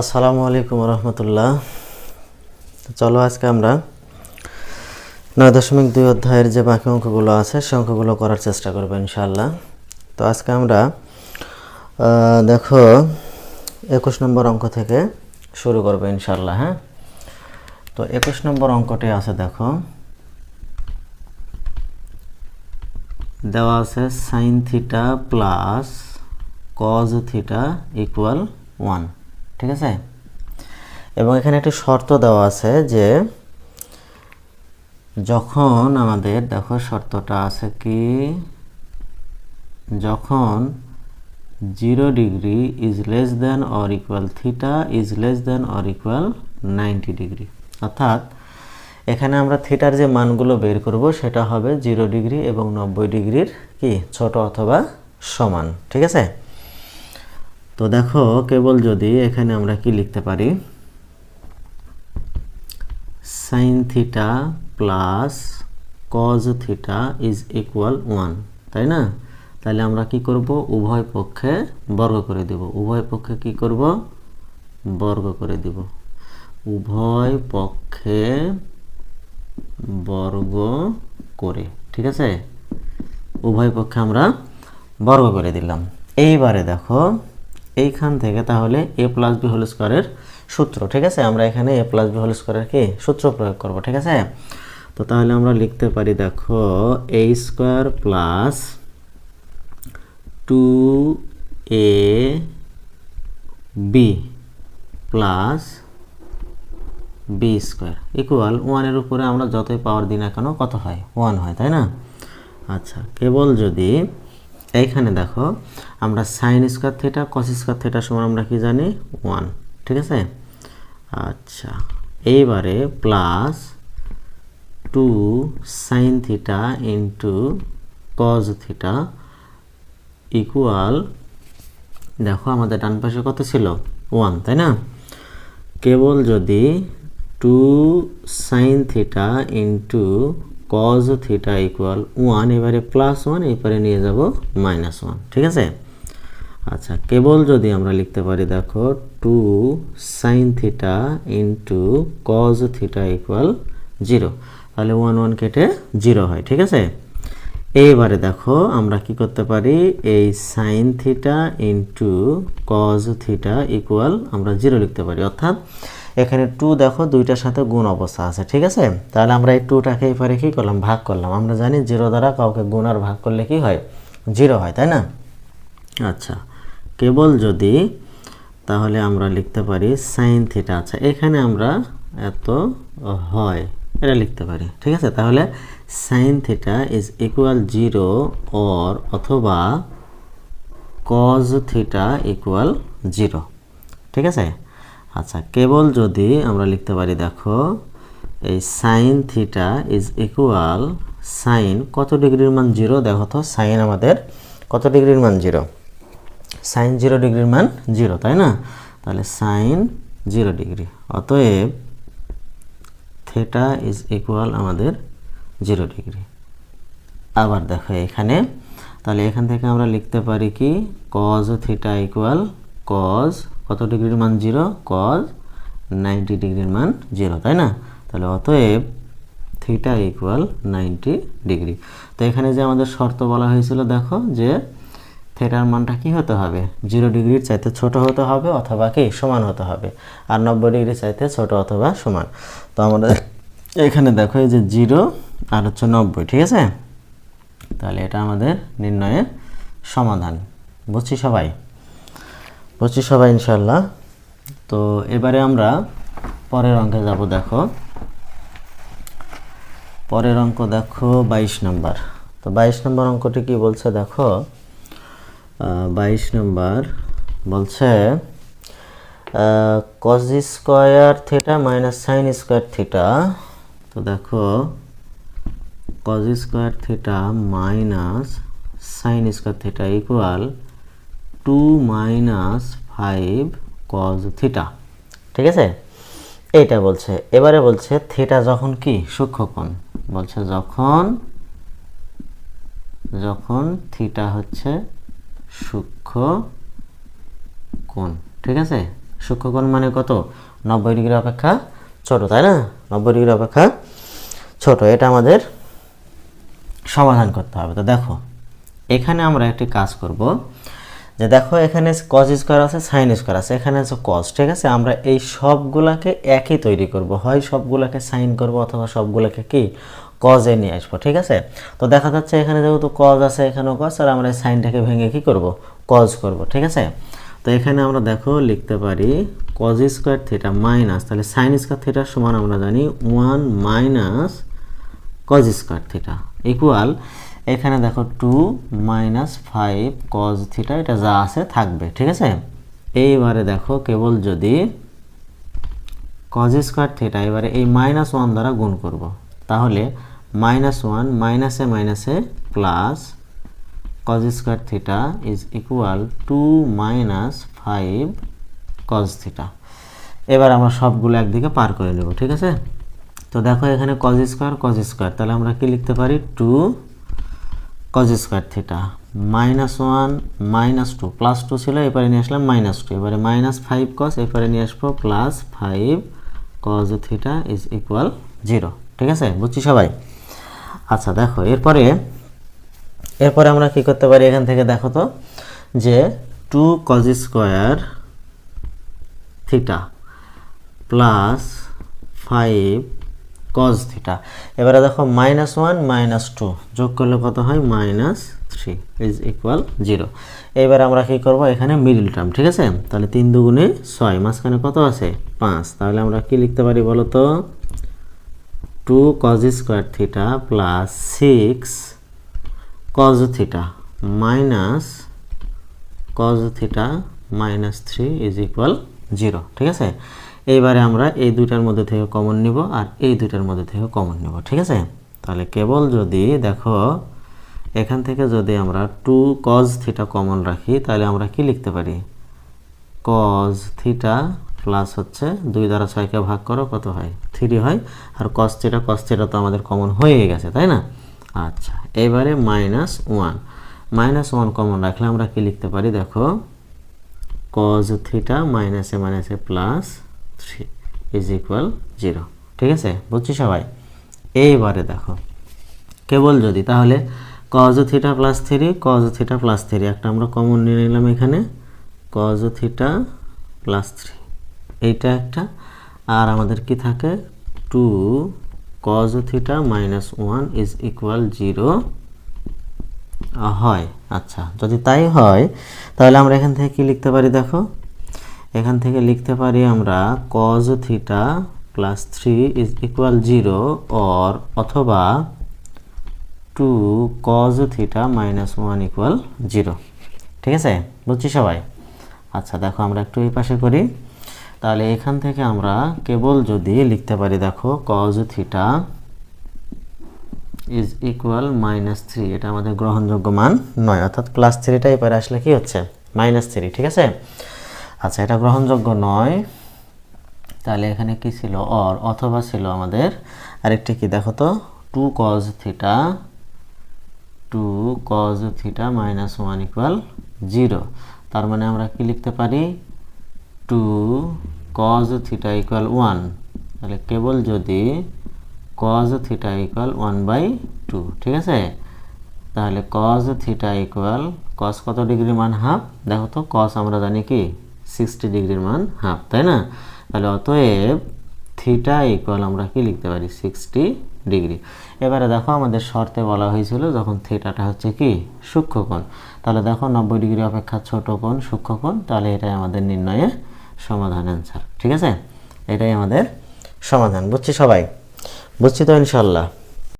আসসালামু আলাইকুম রহমতুল্লাহ। চলো আজকে আমরা নয় দশমিক দুই অধ্যায়ের যে বাকি অঙ্কগুলো আছে, সে অঙ্কগুলো করার চেষ্টা করব ইনশাল্লাহ তো আজকে আমরা দেখো, একুশ নম্বর অঙ্ক থেকে শুরু করব ইনশাল্লাহ হ্যাঁ? তো একুশ নম্বর অঙ্কটি আছে, দেখো। দেওয়া আছে sine theta plus cos theta equal one ঠিক আছে? এবং এখানে একটি শর্ত দেওয়া আছে যে যখন আমাদের, দেখো শর্তটা আছে কি? যখন zero degree is less than or equal theta is less than or equal ninety degree অর্থাৎ এখানে আমরা থিটার যে মানগুলো বের করব, সেটা হবে জিরো ডিগ্রি এবং নব্বই ডিগ্রির কি? ছোট অথবা সমান। ঠিক আছে? তো দেখো, কেবল যদি এখানে আমরা কি লিখতে পারি? Sine theta plus cos theta is equal one তাই না? তাহলে আমরা কি করব? উভয় পক্ষে বর্গ করে দেব। উভয় পক্ষে কি করব? বর্গ করে দেব। উভয় পক্ষে বর্গ করে, ঠিক আছে? উভয় পক্ষে আমরা বর্গ করে দিলাম। এইবারে দেখো এইখান থেকে তাহলে এ প্লাস বি হোল স্কোয়ারের সূত্র, ঠিক আছে? আমরা এখানে এ প্লাস বি হোল স্কোয়ারের কি? সূত্র প্রয়োগ করব, ঠিক আছে? তো তাহলে আমরা লিখতে পারি, দেখো, A square plus two A B plus B square equal ওয়ানের উপরে আমরা যতই পাওয়ার দিই না কেন, কত হয়? ওয়ান হয়, তাই না? আচ্ছা কেবল যদি এইখানে দেখো, আমরা sine square theta cos square থিটার সময় আমরা কি জানি? ওয়ান ঠিক আছে? আচ্ছা এইবারে plus two sine theta into cos theta equal দেখো আমাদের ডান পাশে কত ছিল? ওয়ান তাই না? কেবল যদি two sine theta into cos theta equal one এবারে প্লাস ওয়ান এবারে নিয়ে যাব মাইনাস ওয়ান ঠিক আছে? আচ্ছা কেবল যদি আমরা লিখতে পারি, দেখো two sine theta into cos theta equal zero তাহলে ওয়ান ওয়ান কেটে জিরো হয়, ঠিক আছে? এইবারে দেখো, আমরা কি করতে পারি? এই sine theta into cos theta equal আমরা জিরো লিখতে পারি, অর্থাৎ এখানে টু দেখো, দুইটার সাথে গুণ অবস্থা আছে, ঠিক আছে? তাহলে আমরা এই টুটাকে এবারে কী করলাম? ভাগ করলাম। আমরা জানি জিরো দ্বারা কাউকে গুণ আর ভাগ করলে কি হয়? জিরো হয়, তাই না? আচ্ছা কেবল যদি তাহলে আমরা লিখতে পারি সাইন থিটা আচ্ছা এখানে আমরা এত হয়, এটা লিখতে পারি, ঠিক আছে? তাহলে sine theta is equal zero or অথবা কজ থিটা ইকুয়াল জিরো ঠিক আছে? আচ্ছা কেবল যদি আমরা লিখতে পারি, দেখো, এই sine theta is equal sine কত ডিগ্রির মান জিরো দেখো তো সাইন আমাদের কত ডিগ্রির মান জিরো সাইন জিরো ডিগ্রির মান জিরো তাই না? তাহলে সাইন জিরো ডিগ্রি। অতএব থেটা ইজ ইকুয়াল আমাদের জিরো ডিগ্রি। আবার দেখো এখানে, তাহলে এখান থেকে আমরা লিখতে পারি কি? কজ থিটা ইকুয়াল কজ কত ডিগ্রির মান জিরো? কজ নাইনটি ডিগ্রির মান জিরো, তাই না? তাহলে অতএব থিটা ইকুয়াল নাইনটি ডিগ্রি। তো এখানে যে আমাদের শর্ত বলা হয়েছিল, দেখো যে থেটার মানটা কি হতে হবে? জিরো ডিগ্রির চাইতে ছোট হতে হবে অথবা কি? সমান হতে হবে। আর নব্বই ডিগ্রির চাইতে ছোট অথবা সমান। তো আমাদের এখানে দেখো এই যে জিরো আর হচ্ছে নব্বই, ঠিক আছে? তাহলে এটা আমাদের নির্ণয়ের সমাধান। বুঝছি সবাই? বুঝছি সবাই ইনশাল্লাহ তো এবারে আমরা পরের অঙ্কে যাব, দেখো। পরের অঙ্ক দেখো বাইশ নম্বর। তো বাইশ নম্বর অঙ্কটি কি বলছে, দেখো? বাইশ নম্বর বলছে cos square theta minus sine square theta তো দেখো cos square theta minus sine square theta equal two minus five cos theta ঠিক আছে? এইটা বলছে। এবারে বলছে থিটা যখন কি? সূক্ষ্মকোণ। বলছে যখন যখন থিটা হচ্ছে সূক্ষ্ম কোণ ঠিক আছে? সূক্ষ্মকোণ মানে কত? নব্বই ডিগ্রি অপেক্ষা ছোট, তাই না? নব্বই ডিগ্রি অপেক্ষা ছোট। এটা আমাদের সমাধান করতে হবে। তো দেখো, এখানে আমরা একটি কাজ করব। যে দেখো এখানে কজ স্কোয়ার আছে সাইন স্কোয়ার আছে। এখানে আছে কজ ঠিক আছে? আমরা এই সবগুলাকে একই তৈরি করব। হয় সবগুলাকে সাইন করব অথবা সবগুলাকে কি? কজে নিয়ে আসব, ঠিক আছে? তো দেখা যাচ্ছে এখানে যেহেতু কজ আছে, এখানেও কজ আর আমরা এই সাইনটাকে ভেঙে কি করব? কজ করব, ঠিক আছে? তো এখানে আমরা দেখো লিখতে পারি কজ স্কোয়ার থিটা মাইনাস তাহলে সাইন স্কোয়ার থিটার সমান আমরা জানি one minus cos square theta equal এখানে দেখো two minus five cos theta এটা যা আছে থাকবে, ঠিক আছে? এইবারে দেখো কেবল যদি কজ স্কোয়ার থিটা এবারে এই মাইনাস ওয়ান দ্বারা গুণ করব। তাহলে মাইনাস ওয়ান মাইনাসে মাইনাসে plus cos square theta is equal two minus five cos theta এবার আমরা সবগুলো একদিকে পার করে নেব, ঠিক আছে? তো দেখো এখানে কজ স্কোয়ার কজ স্কোয়ার তাহলে আমরা কি লিখতে পারি? Two cos square theta minus one minus two plus two ছিল, এবারে নিয়ে আসলাম মাইনাস টু এবারে মাইনাস ফাইভ কজ এরপরে নিয়ে আসব plus five cos theta is equal zero ঠিক আছে? বুঝছি সবাই? আচ্ছা দেখো, এরপরে এরপরে আমরা কি করতে পারি এখান থেকে দেখো তো, যে two cos square theta plus five cos theta এবারে দেখো মাইনাস ওয়ান মাইনাস টু যোগ করলে কত হয়? Minus three is equal zero এবার আমরা কি করব? এখানে মিডিল টার্ম ঠিক আছে? তাহলে তিন দুগুণে ছয়, মাঝখানে কত আছে? পাঁচ। তাহলে আমরা কি লিখতে পারি বলো তো two cos square theta plus six cos theta minus cos theta minus three is equal zero ঠিক আছে? এইবারে আমরা এই দুইটার মধ্যে থেকে কমন নিব আর এই দুইটার মধ্যে থেকে কমন নিব, ঠিক আছে? তাহলে কেবল যদি দেখো, এখান থেকে যদি আমরা টু কজ থিটা কমন রাখি, তাহলে আমরা কি লিখতে পারি? কজ থিটা প্লাস হচ্ছে দুই দ্বারা ছয়কে ভাগ করো, কত হয়? থ্রি হয়। আর কস থিটা কস থিটা তো আমাদের কমন হয়ে গেছে, তাই না? আচ্ছা এবারে minus one minus one common রাখলে আমরা কি লিখতে পারি? দেখো কজ থিটা মাইনাসে মাইনাসে plus three is equal zero ঠিক আছে? বুঝছি সবাই? এইবারে দেখো। কেবল যদি, তাহলে cos theta plus three cos theta plus three একটা আমরা কমন নিয়ে নিলাম এখানে। কজ থিটা প্লাস থ্রি এইটা একটা। আর আমাদের কি থাকে? Two cos theta minus one is equal zero হয়। আচ্ছা যদি তাই হয়, তাহলে আমরা এখান থেকে কি লিখতে পারি দেখো? এখান থেকে লিখতে পারি আমরা cos theta plus three is equal zero or অথবা two cos theta minus one equal zero ঠিক আছে? বুঝছি সবাই? আচ্ছা দেখো আমরা একটু এই পাশে করি। তাহলে এখান থেকে আমরা কেবল যদি লিখতে পারি, দেখো cos theta is equal minus three এটা আমাদের গ্রহণযোগ্য মান নয়, অর্থাৎ প্লাস থ্রিটা এবারে আসলে কি হচ্ছে? মাইনাস থ্রি ঠিক আছে? আচ্ছা এটা গ্রহণযোগ্য নয়। তাহলে এখানে কি ছিল? অর, অথবা ছিল আমাদের আরেকটি কি? দেখো তো, two cos theta two cos theta minus one equal zero তার মানে আমরা কি লিখতে পারি? Two cos theta equal one তাহলে কেবল যদি cos theta equal one by two ঠিক আছে? তাহলে কজ থিটা ইকুয়াল কস কত ডিগ্রি মান? হাফ দেখো তো কস আমরা জানি কি? সিক্সটি ডিগ্রির মান হাফ তাই না? তাহলে অতএব থিটা ইকুয়াল আমরা কি লিখতে পারি? সিক্সটি ডিগ্রি এবারে দেখো আমাদের শর্তে বলা হয়েছিল যখন থিটাটা হচ্ছে কি? সূক্ষ্মকোণ তাহলে দেখো নব্বই ডিগ্রি অপেক্ষা ছোট কোণ সূক্ষ্মকোণ তাহলে এটাই আমাদের নির্ণয়ে সমাধান অ্যান্সার ঠিক আছে? এটাই আমাদের সমাধান, বুঝছি সবাই? বুঝছি তো ইনশাল্লাহ